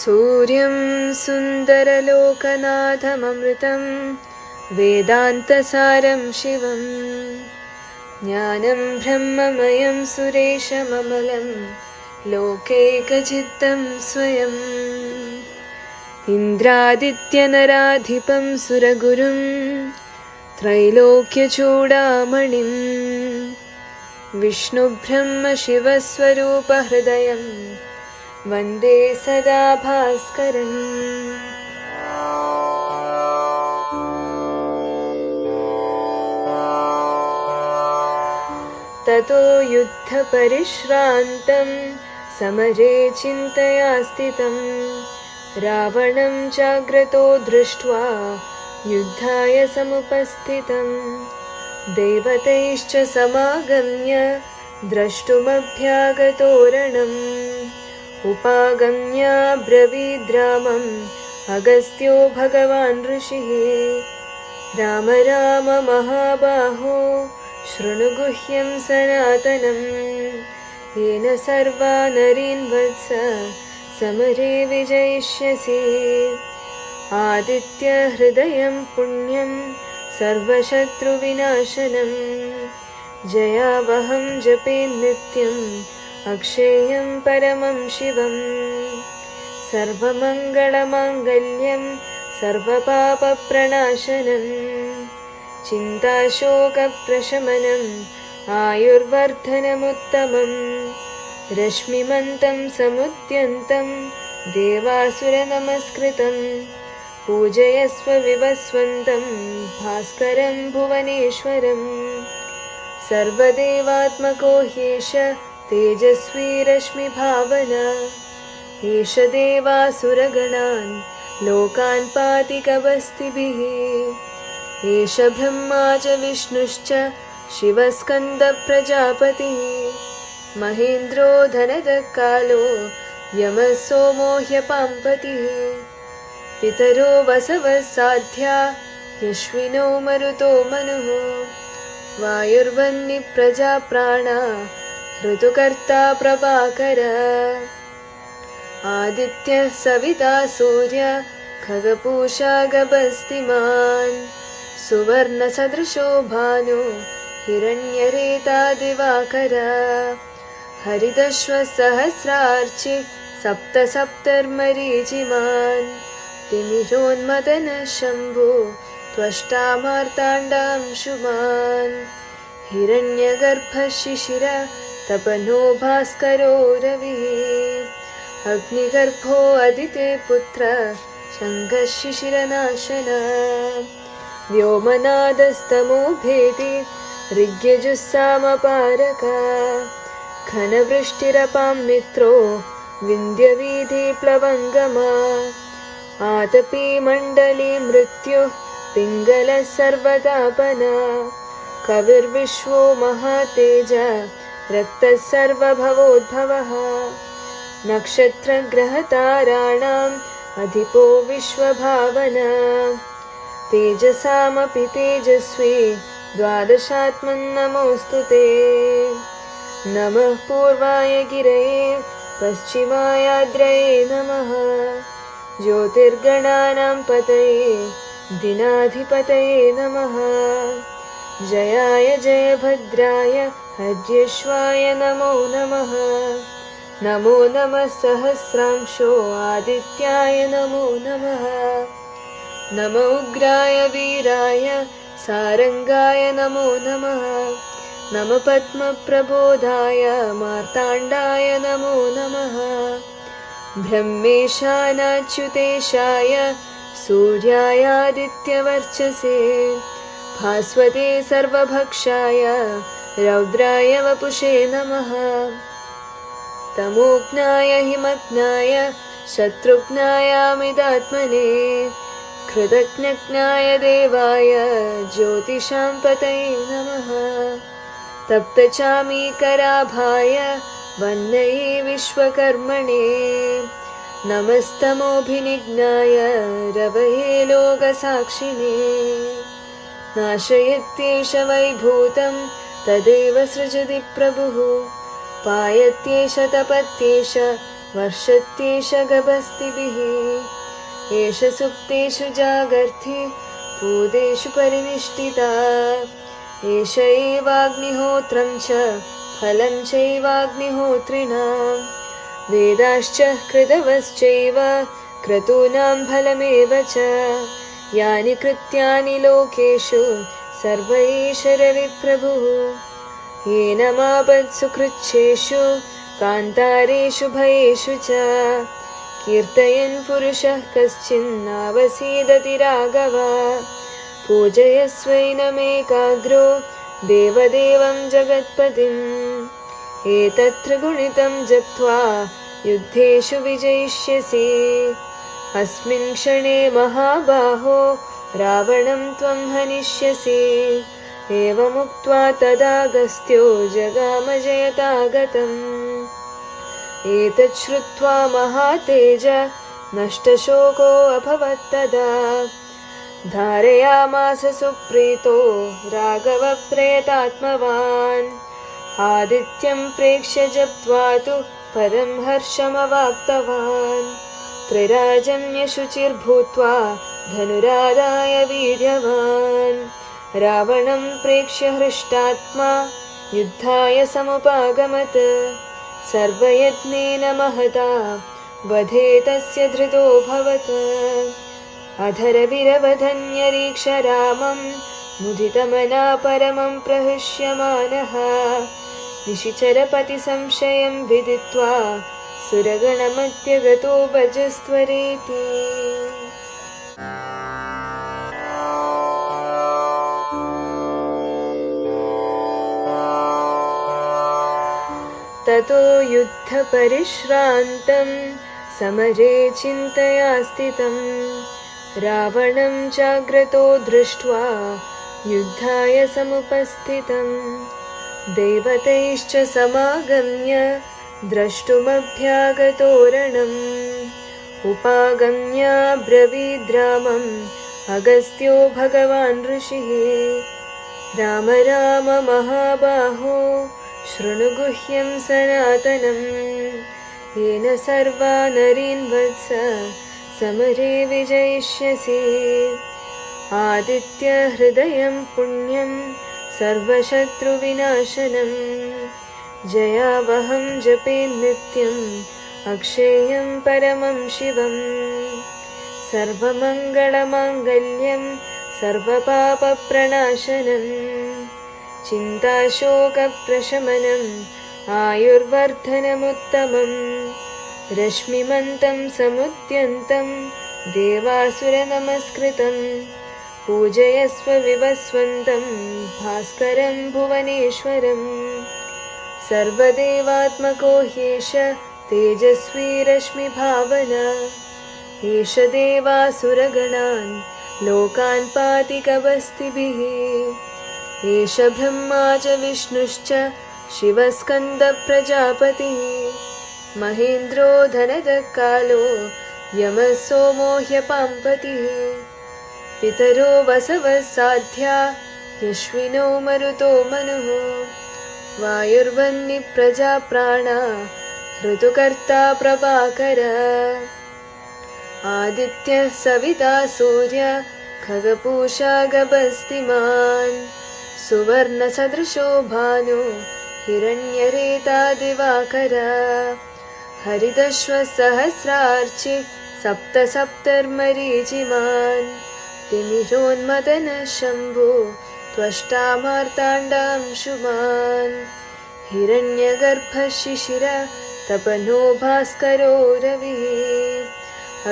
सूर्यं सुन्दरलोकनाथममृतं वेदान्तसारं शिवं ज्ञानं ब्रह्ममयं सुरेशममलं लोकैकचित्तं स्वयम् इन्द्रादित्यनराधिपं सुरगुरुं त्रैलोक्यचूडामणिं विष्णुब्रह्मशिवस्वरूपहृदयम् वन्दे सदा भास्करम्। ततो युद्धपरिश्रान्तं समरे चिन्तया स्थितं रावणं जाग्रतो दृष्ट्वा युद्धाय समुपस्थितं देवतैश्च समागम्य द्रष्टुमभ्यागतोरणम् उपागम्याब्रवीद्रामम् अगस्त्यो भगवान् ऋषिः। राम राम महाबाहो शृणुगुह्यं सनातनं। येन सर्वा नरीन् वत्स समरे विजयिष्यसि। आदित्यहृदयं पुण्यं सर्वशत्रुविनाशनं। जयावहं जपे नित्यम् अक्षेयं परमं शिवं सर्वमङ्गलमाङ्गल्यं सर्वपापप्रणाशनं चिन्ताशोकप्रशमनम् आयुर्वर्धनमुत्तमं रश्मिमन्तं समुद्यन्तं देवासुरनमस्कृतं पूजयस्व विवस्वन्तं भास्करं भुवनेश्वरम् सर्वदेवात्मको ह्येष तेजस्वी रश्मिभावना एष देवासुरगणान् लोकान् पाति कवस्तिभिः एष ब्रह्मा च विष्णुश्च शिवस्कन्दप्रजापतिः। महेन्द्रो धनदकालो यमः सोमो ह्यपाम्पतिः। पितरो वसवः साध्या यश्विनो मरुतो मनुः। वायुर्वन्निप्रजाप्राणा ऋतुकर्ता प्रभाकर आदित्यः सविता सूर्य खगपूषा गभस्तिमान् सुवर्णसदृशो भानु हिरण्यरेता दिवाकर हरिदश्वसहस्रार्चि सप्त सप्तर्मरीचिमान् तिमिरोन्मदनः शम्भो त्वष्टा मार्ताण्डांशुमान् हिरण्यगर्भशिशिर तपनो भास्करो रविः। अग्निगर्भो अदिते पुत्र शङ्खशिशिरनाशन। व्योमनादस्तमो भेदि ऋग्यजुस्सामपारक। घनवृष्टिरपां मित्रो विन्द्यवीधिप्लवङ्गमा आतपी मण्डली मृत्युः पिङ्गलः सर्वदापना कविर्विश्वो महातेज रक्तः सर्वभवोद्भवः। नक्षत्रग्रहताराणाम् अधिपो विश्वभावना। तेजसामपि तेजस्वी द्वादशात्मन्नमोऽस्तु ते। नमः पूर्वाय गिरये पश्चिमायाद्रये नमः। ज्योतिर्गणानां पतये दिनाधिपतये नमः। जयाय जयभद्राय हर्यश्वाय नमो नमः। नमो नमः सहस्रांशो आदित्याय नमो नमः। नम उग्राय वीराय सारङ्गाय नमो नमः। नम पद्मप्रबोधाय मार्ताण्डाय नमो नमः। ब्रह्मेशानाच्युतेशाय सूर्यायादित्यवर्चसे भास्वते सर्वभक्षाय रौद्राय वपुषे नमः। तमोज्ञाय हिमज्ञाय शत्रुघ्नायामिदात्मने कृतज्ञज्ञाय देवाय ज्योतिषां पतये नमः तप्तचामीकराभाय वन्नये विश्वकर्मणे नमस्तमोऽभिनिज्ञाय रवये लोकसाक्षिणे। नाशयत्येष वैभूतं तदेव सृजति प्रभुः। पायत्येष तपत्येष वर्षत्येष गभस्तिभिः। एष सुप्तेषु जागर्ति भूतेषु परिनिष्ठिता। एष एवाग्निहोत्रं च फलं चैवाग्निहोत्रिणां। वेदाश्च कृतवश्चैव क्रतूनां फलमेव च। यानि कृत्यानि लोकेषु सर्व एष रविप्रभुः येन मापत्सुकृच्छेषु कान्तारेषु भयेषु च। कीर्तयन् पुरुषः कश्चिन्नावसीदति राघव। पूजयस्वैनमेकाग्रो देवदेवं जगत्पतिम्। एतत्र गुणितं जप्त्वा युद्धेषु विजयिष्यसि। अस्मिन् क्षणे महाबाहो रावणं त्वं हनिष्यसि। एवमुक्त्वा तदागस्त्यो जगामजयतागतम्। एतत् श्रुत्वा महातेज नष्टशोको अभवत्तदा धारयामास सुप्रीतो राघवप्रेतात्मवान्। आदित्यं प्रेक्ष्य जप्त्वा तु परं हर्षमवाप्तवान्। त्रिराजन्यशुचिर्भूत्वा धनुरादाय वीर्यवान्। रावणं प्रेक्ष्य हृष्टात्मा युद्धाय समुपागमत्। सर्वयत्नेन महता वधे तस्य धृतोऽभवत् अधरविरवधन्यरीक्ष रामं मुदितमना परमं प्रहृष्यमानः। निशिचरपतिसंशयं विदित्वा सुरगणमत्यगतो भजस्त्वरेति ततो युद्धपरिश्रान्तं समरे चिन्तया स्थितं रावणं जाग्रतो दृष्ट्वा युद्धाय समुपस्थितं देवतैश्च समागम्य द्रष्टुमभ्यागतोरणम्। उपागम्याब्रवीद्रामम् अगस्त्यो भगवान् ऋषिः। राम राम महाबाहो शृणु गुह्यं सनातनं येन सर्वा नरीन् वत्स समरे विजयिष्यसि। आदित्यहृदयं पुण्यं सर्वशत्रुविनाशनं। जयावहं जपे नित्यम् अक्षेयं परमं शिवं सर्वमङ्गलमाङ्गल्यं सर्वपापप्रणाशनम् चिन्ताशोकप्रशमनम् आयुर्वर्धनमुत्तमं रश्मिमन्तं समुद्यन्तं देवासुरनमस्कृतं पूजयस्व विवस्वन्तं भास्करं भुवनेश्वरम्। सर्वदेवात्मको ह्येष तेजस्वी रश्मिभावना। एष देवासुरगणान् लोकान् पाति कवस्तिभिः एष ब्रह्मा च विष्णुश्च शिवस्कन्दप्रजापतिः। महेन्द्रो धनदकालो यमः सोमो ह्यपाम्पतिः पितरो वसवः साध्या यश्विनो मरुतो मनुः। वायुर्वन्निप्रजाप्राणा ऋतुकर्ता प्रभाकर। आदित्यः सविता सूर्य खगपूषा गभस्तिमान् सुवर्णसदृशो भानु हिरण्यरेता दिवाकर हरिदश्वसहस्रार्चि सप्त सप्तर्मरीचिमान् तिमिरोन्मदनः शम्भो त्वष्टा मार्ताण्डांशुमान् हिरण्यगर्भः शिशिर तपनो भास्करो रविः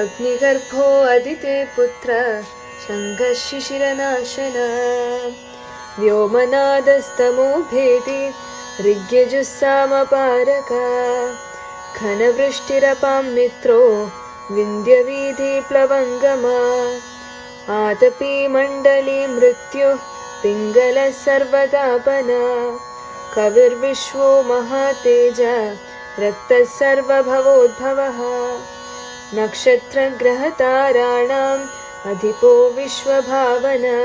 अग्निगर्भो अदिते पुत्र शङ्खः शिशिरनाशन व्योमनादस्तमो भेदि ऋग्यजुस्सामपारक। घनवृष्टिरपां मित्रो विन्ध्यवीधिप्लवङ्गमा आतपी मण्डली मृत्युः पिङ्गलः सर्वदापना। कविर्विश्वो महातेज रक्तः सर्वभवोद्भवः नक्षत्रग्रहताराणाम् अधिपो विश्वभावना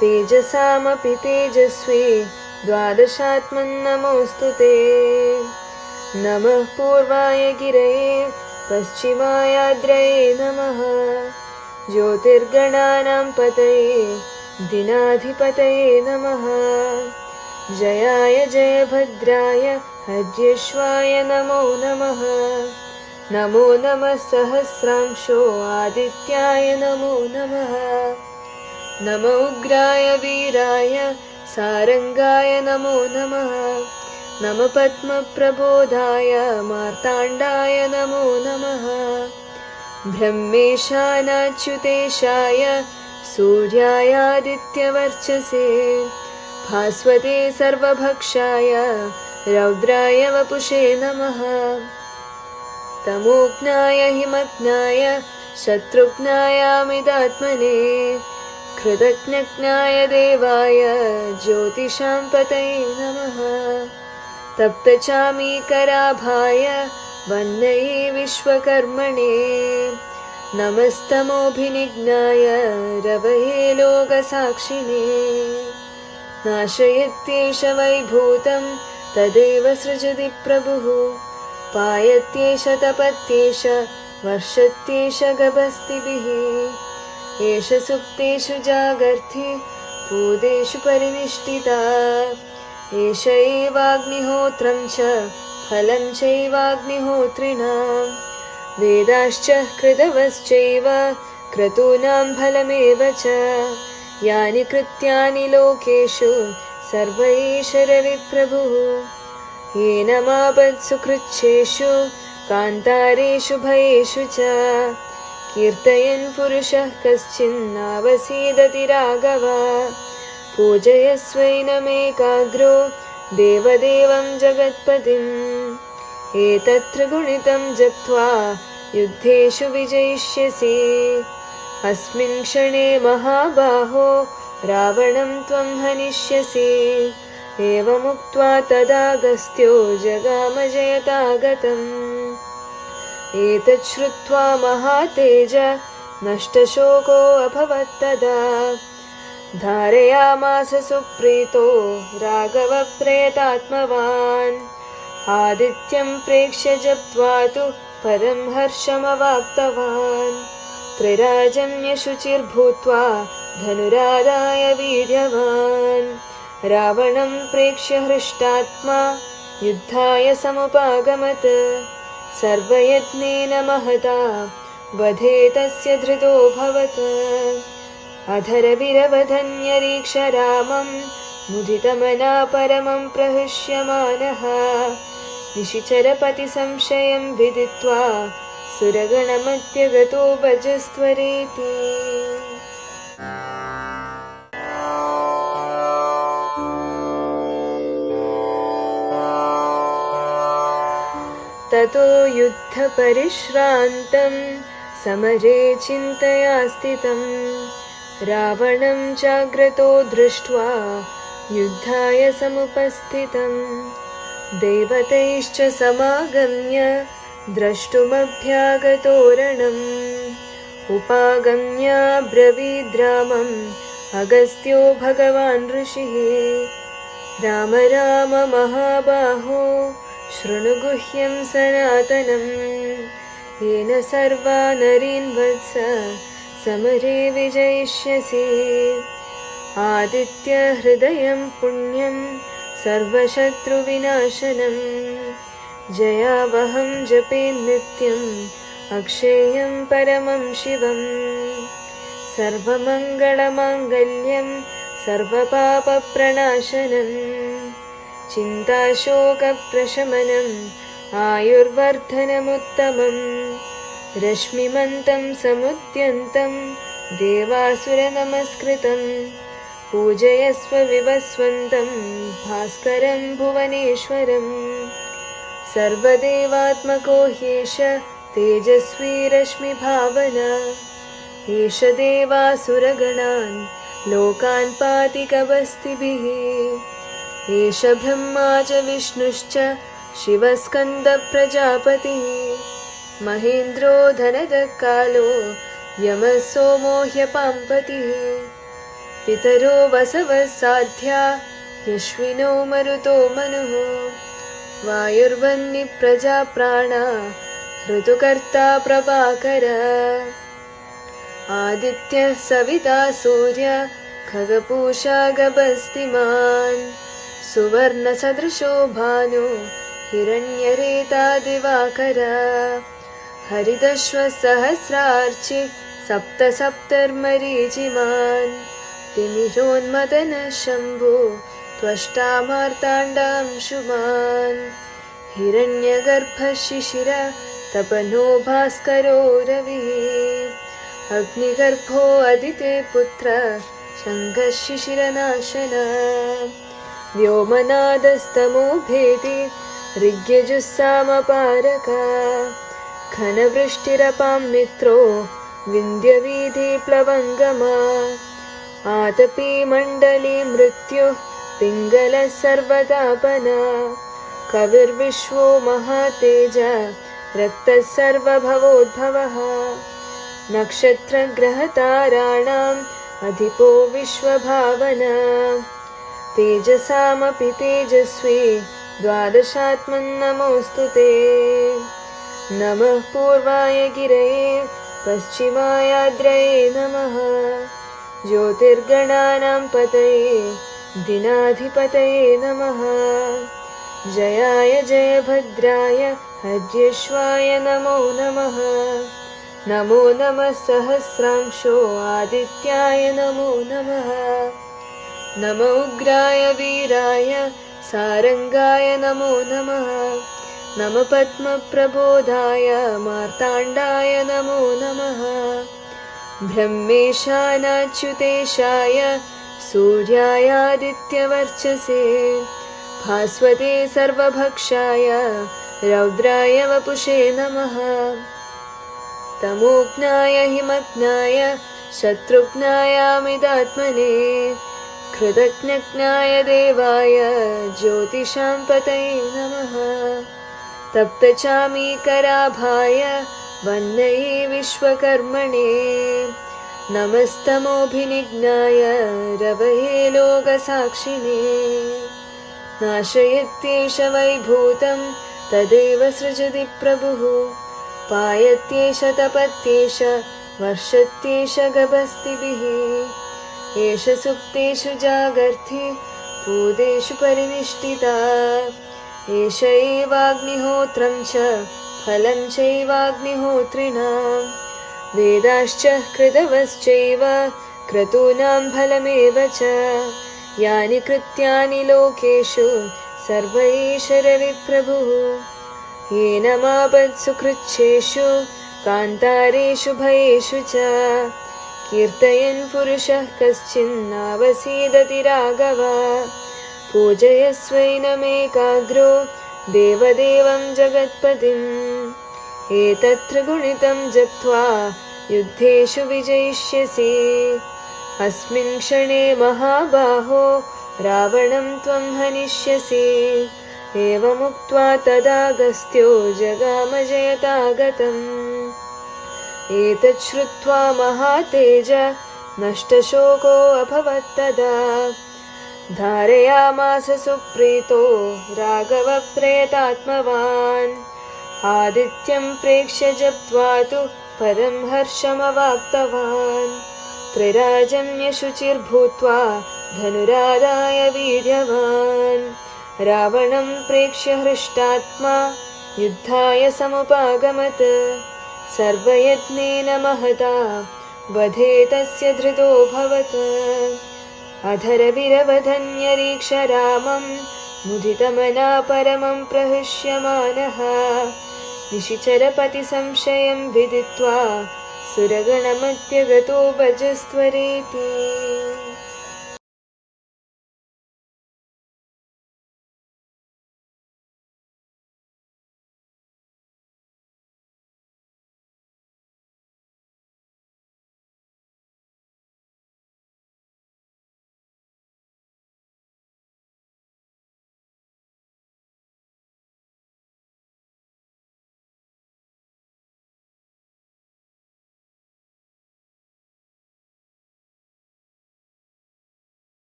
तेजसामपि तेजस्वी द्वादशात्मन्नमोऽस्तु ते। नमः पूर्वाय गिरये पश्चिमायाद्रये नमः। ज्योतिर्गणानां पतये दिनाधिपतये नमः। जयाय जयभद्राय हर्यश्वाय नमो नमः। नमो नमः सहस्रांशो आदित्याय नमो नमः नम उग्राय वीराय सारङ्गाय नमो नमः। नम पद्मप्रबोधाय मार्ताण्डाय नमो नमः। ब्रह्मेशानाच्युतेशाय सूर्यायादित्यवर्चसे भास्वते सर्वभक्षाय रौद्राय वपुषे नमः। तमोज्ञाय हिमज्ञाय शत्रुघ्नायामिदात्मने कृतज्ञज्ञाय देवाय ज्योतिषां पतये नमः तप्तचामीकराभाय वन्नये विश्वकर्मणे। नमस्तमोऽभिनिज्ञाय रवये लोकसाक्षिणे। नाशयत्येष वैभूतं तदेव सृजति प्रभुः। पायत्येष तपत्येष वर्षत्येष गभस्तिभिः एष सुप्तेषु जागर्थि पूदेषु परिनिष्ठिता। एष एवाग्निहोत्रं च फलं चैवाग्निहोत्रिणाम् वेदाश्च कृतवश्चैव क्रतूनां फलमेव च। यानि कृत्यानि लोकेषु सर्व एष रविप्रभुः। येन मापत्सुकृच्छेषु कान्तारेषु भयेषु च कीर्तयन् पुरुषः कश्चिन्नावसीदति राघव। पूजयस्वैनमेकाग्रो देवदेवं जगत्पतिम्। एतत्र गुणितं जप्त्वा युद्धेषु विजयिष्यसि। अस्मिन् क्षणे महाबाहो रावणं त्वं हनिष्यसि। एवमुक्त्वा तदागस्त्यो जगामजयतागतम् एतत् श्रुत्वा महातेज नष्टशोको अभवत्तदा धारयामास सुप्रीतो राघवप्रेतात्मवान्। आदित्यं प्रेक्ष्य जप्त्वा तु परं हर्षमवाप्तवान्। त्रिराजन्यशुचिर्भूत्वा धनुरादाय वीर्यवान्। रावणं प्रेक्ष्य हृष्टात्मा युद्धाय समुपागमत् सर्वयत्नेन महता वधे तस्य धृतोऽभवत् अधरविरवधन्यरीक्ष रामं मुदितमना परमं प्रहृष्यमानः। निशिचरपतिसंशयं विदित्वा सुरगणमत्यगतो भजस्त्वरेति ततो युद्धपरिश्रान्तं समरे चिन्तया स्थितं रावणं जाग्रतो दृष्ट्वा युद्धाय समुपस्थितं देवतैश्च समागम्य द्रष्टुमभ्यागतोरणम्। उपागम्याब्रवीद्रामम् अगस्त्यो भगवान् ऋषिः। राम राम महाबाहो शृणुगुह्यं सनातनं। येन सर्वा नरीन् वत्स समरे विजयिष्यसि। आदित्यहृदयं पुण्यं सर्वशत्रुविनाशनं। जयावहं जपे नित्यम् अक्षेयं परमं शिवम्। सर्वमङ्गलमाङ्गल्यं सर्वपापप्रणाशनम् चिन्ताशोकप्रशमनम् आयुर्वर्धनमुत्तमम्। रश्मिमन्तं समुद्यन्तं देवासुरनमस्कृतं। पूजयस्व विवस्वन्तं भास्करं भुवनेश्वरम्। सर्वदेवात्मको ह्येष तेजस्वी रश्मिभावना। एष देवासुरगणान् लोकान् पाति कवस्तिभिः एष ब्रह्मा च विष्णुश्च शिवस्कन्दप्रजापतिः। महेन्द्रो धनदकालो यमः सोमो ह्यपाम्पतिः पितरो वसवः साध्या यश्विनो मरुतो मनुः। वायुर्वन्निप्रजा प्राणा ऋतुकर्ता प्रभाकर। आदित्यः सविता सूर्य खगपूषा गभस्तिमान् सुवर्णसदृशो भानु हिरण्यरेता दिवाकर हरिदश्वसहस्रार्चि सप्त सप्तर्मरीचिमान् तिमिरोन्मदनः शम्भो त्वष्टा मार्ताण्डांशुमान् हिरण्यगर्भशिशिर तपनो भास्करो रविः अग्निगर्भो अदिते पुत्र शङ्खशिशिरनाशन व्योमनादस्तमो भेदि ऋग्यजुस्सामपारक। घनवृष्टिरपां मित्रो विन्ध्यवीधिप्लवङ्गमा आतपी मण्डली मृत्युः पिङ्गलः सर्वदापना। कविर्विश्वो महातेज रक्तः सर्वभवोद्भवः। नक्षत्रग्रहताराणाम् अधिपो विश्वभावना तेजसामपि तेजस्वी द्वादशात्मन्नमोऽस्तु ते। नमः पूर्वाय गिरये पश्चिमायाद्रये नमः। ज्योतिर्गणानां पतये दिनाधिपतये नमः। जयाय जयभद्राय हर्यश्वाय नमो नमः। नमो नमः सहस्रांशो आदित्याय नमो नमः नम उग्राय वीराय सारङ्गाय नमो नमः। नम पद्मप्रबोधाय मार्ताण्डाय नमो नमः। ब्रह्मेशानाच्युतेशाय सूर्यायादित्यवर्चसे भास्वते सर्वभक्षाय रौद्राय वपुषे नमः। तमोज्ञाय हिमज्ञाय शत्रुघ्नायामिदात्मने कृतज्ञज्ञाय देवाय ज्योतिषां पतये नमः। तप्तचामीकराभाय वन्नये विश्वकर्मणे। नमस्तमोऽभिनिज्ञाय रवये लोकसाक्षिणे। नाशयत्येष वैभूतं तदेव सृजति प्रभुः पायत्येष तपत्येष वर्षत्येष गभस्तिभिः एष सुप्तेषु जागर्थि भूतेषु परिनिष्ठिता। एष एवाग्निहोत्रं च फलं चैवाग्निहोत्रिणां। वेदाश्च कृतवश्चैव क्रतूनां फलमेव च। यानि कृत्यानि लोकेषु सर्व एष रविप्रभुः। येन मापत्सुकृच्छेषु कान्तारेषु भयेषु च कीर्तयन् पुरुषः कश्चिन्नावसीदति राघव पूजयस्वैनमेकाग्रो देवदेवं जगत्पतिम्। एतत्र गुणितं जप्त्वा युद्धेषु विजयिष्यसि। अस्मिन् क्षणे महाबाहो रावणं त्वं हनिष्यसि। एवमुक्त्वा तदागस्त्यो जगामजयतागतम् एतत् श्रुत्वा महातेज नष्टशोकोऽभवत्तदा धारयामास सुप्रीतो राघवप्रेतात्मवान्। आदित्यं प्रेक्ष्य जप्त्वा तु परं हर्षमवाप्तवान्। त्रिराजन्यशुचिर्भूत्वा धनुरादाय वीर्यवान्। रावणं प्रेक्ष्य हृष्टात्मा युद्धाय समुपागमत् सर्वयत्नेन महता वधे तस्य धृतोऽभवत् अधरविरवधन्यरीक्ष रामं मुदितमना परमं प्रहृष्यमानः। निशिचरपतिसंशयं विदित्वा सुरगणमत्यगतो भजस्त्वरेति